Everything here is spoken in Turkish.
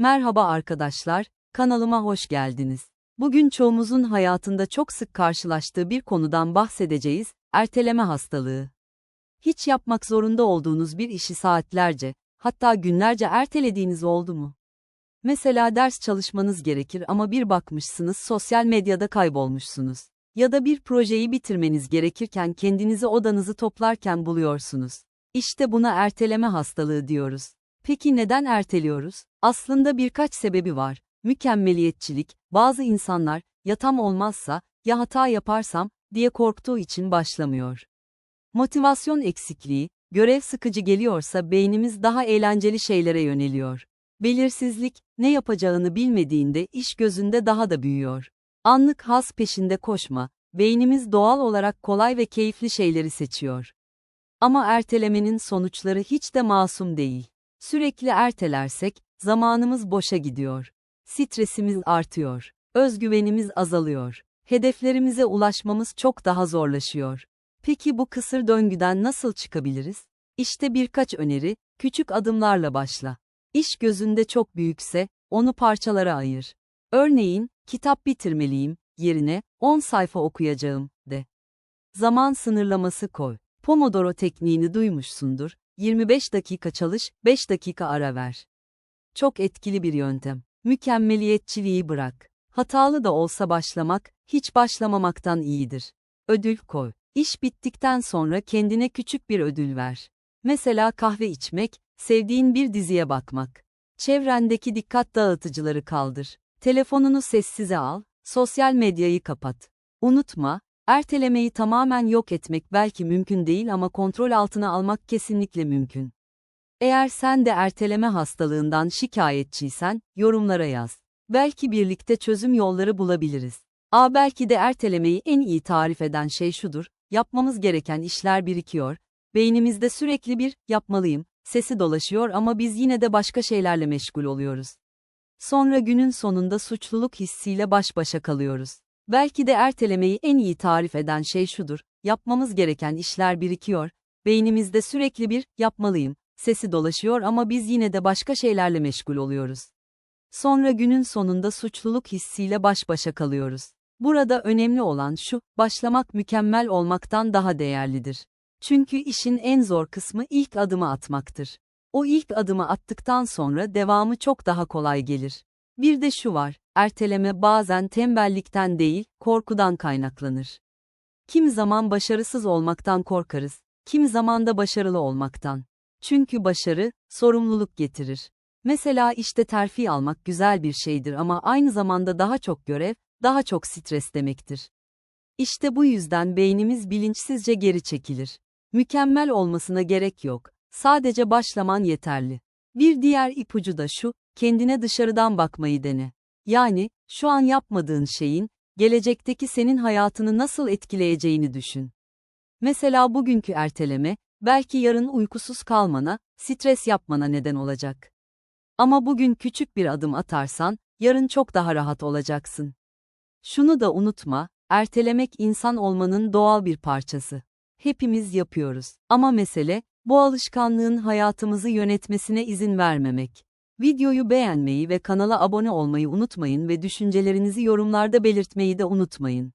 Merhaba arkadaşlar, kanalıma hoş geldiniz. Bugün çoğumuzun hayatında çok sık karşılaştığı bir konudan bahsedeceğiz, erteleme hastalığı. Hiç yapmak zorunda olduğunuz bir işi saatlerce, hatta günlerce ertelediğiniz oldu mu? Mesela ders çalışmanız gerekir ama bir bakmışsınız sosyal medyada kaybolmuşsunuz. Ya da bir projeyi bitirmeniz gerekirken kendinizi odanızı toplarken buluyorsunuz. İşte buna erteleme hastalığı diyoruz. Peki neden erteliyoruz? Aslında birkaç sebebi var. Mükemmeliyetçilik, bazı insanlar, ya tam olmazsa, ya hata yaparsam, diye korktuğu için başlamıyor. Motivasyon eksikliği, görev sıkıcı geliyorsa beynimiz daha eğlenceli şeylere yöneliyor. Belirsizlik, ne yapacağını bilmediğinde iş gözünde daha da büyüyor. Anlık haz peşinde koşma, beynimiz doğal olarak kolay ve keyifli şeyleri seçiyor. Ama ertelemenin sonuçları hiç de masum değil. Sürekli ertelersek, zamanımız boşa gidiyor. Stresimiz artıyor. Özgüvenimiz azalıyor. Hedeflerimize ulaşmamız çok daha zorlaşıyor. Peki bu kısır döngüden nasıl çıkabiliriz? İşte birkaç öneri, küçük adımlarla başla. İş gözünde çok büyükse, onu parçalara ayır. Örneğin, kitap bitirmeliyim, yerine, 10 sayfa okuyacağım, de. Zaman sınırlaması koy. Pomodoro tekniğini duymuşsundur, 25 dakika çalış, 5 dakika ara ver. Çok etkili bir yöntem. Mükemmeliyetçiliği bırak. Hatalı da olsa başlamak, hiç başlamamaktan iyidir. Ödül koy. İş bittikten sonra kendine küçük bir ödül ver. Mesela kahve içmek, sevdiğin bir diziye bakmak. Çevrendeki dikkat dağıtıcıları kaldır. Telefonunu sessize al, sosyal medyayı kapat. Unutma, ertelemeyi tamamen yok etmek belki mümkün değil ama kontrol altına almak kesinlikle mümkün. Eğer sen de erteleme hastalığından şikayetçiysen, yorumlara yaz. Belki birlikte çözüm yolları bulabiliriz. A belki de ertelemeyi en iyi tarif eden şey şudur, yapmamız gereken işler birikiyor, beynimizde sürekli bir, yapmalıyım, sesi dolaşıyor ama biz yine de başka şeylerle meşgul oluyoruz. Sonra günün sonunda suçluluk hissiyle baş başa kalıyoruz. Belki de ertelemeyi en iyi tarif eden şey şudur, yapmamız gereken işler birikiyor, beynimizde sürekli bir, yapmalıyım, sesi dolaşıyor ama biz yine de başka şeylerle meşgul oluyoruz. Sonra günün sonunda suçluluk hissiyle baş başa kalıyoruz. Burada önemli olan şu, başlamak mükemmel olmaktan daha değerlidir. Çünkü işin en zor kısmı ilk adımı atmaktır. O ilk adımı attıktan sonra devamı çok daha kolay gelir. Bir de şu var, erteleme bazen tembellikten değil, korkudan kaynaklanır. Kim zaman başarısız olmaktan korkarız, kim zaman da başarılı olmaktan. Çünkü başarı, sorumluluk getirir. Mesela işte terfi almak güzel bir şeydir ama aynı zamanda daha çok görev, daha çok stres demektir. İşte bu yüzden beynimiz bilinçsizce geri çekilir. Mükemmel olmasına gerek yok, sadece başlaman yeterli. Bir diğer ipucu da şu, kendine dışarıdan bakmayı dene. Yani, şu an yapmadığın şeyin, gelecekteki senin hayatını nasıl etkileyeceğini düşün. Mesela bugünkü erteleme, belki yarın uykusuz kalmana, stres yapmana neden olacak. Ama bugün küçük bir adım atarsan, yarın çok daha rahat olacaksın. Şunu da unutma, ertelemek insan olmanın doğal bir parçası. Hepimiz yapıyoruz. Ama mesele, bu alışkanlığın hayatımızı yönetmesine izin vermemek. Videoyu beğenmeyi ve kanala abone olmayı unutmayın ve düşüncelerinizi yorumlarda belirtmeyi de unutmayın.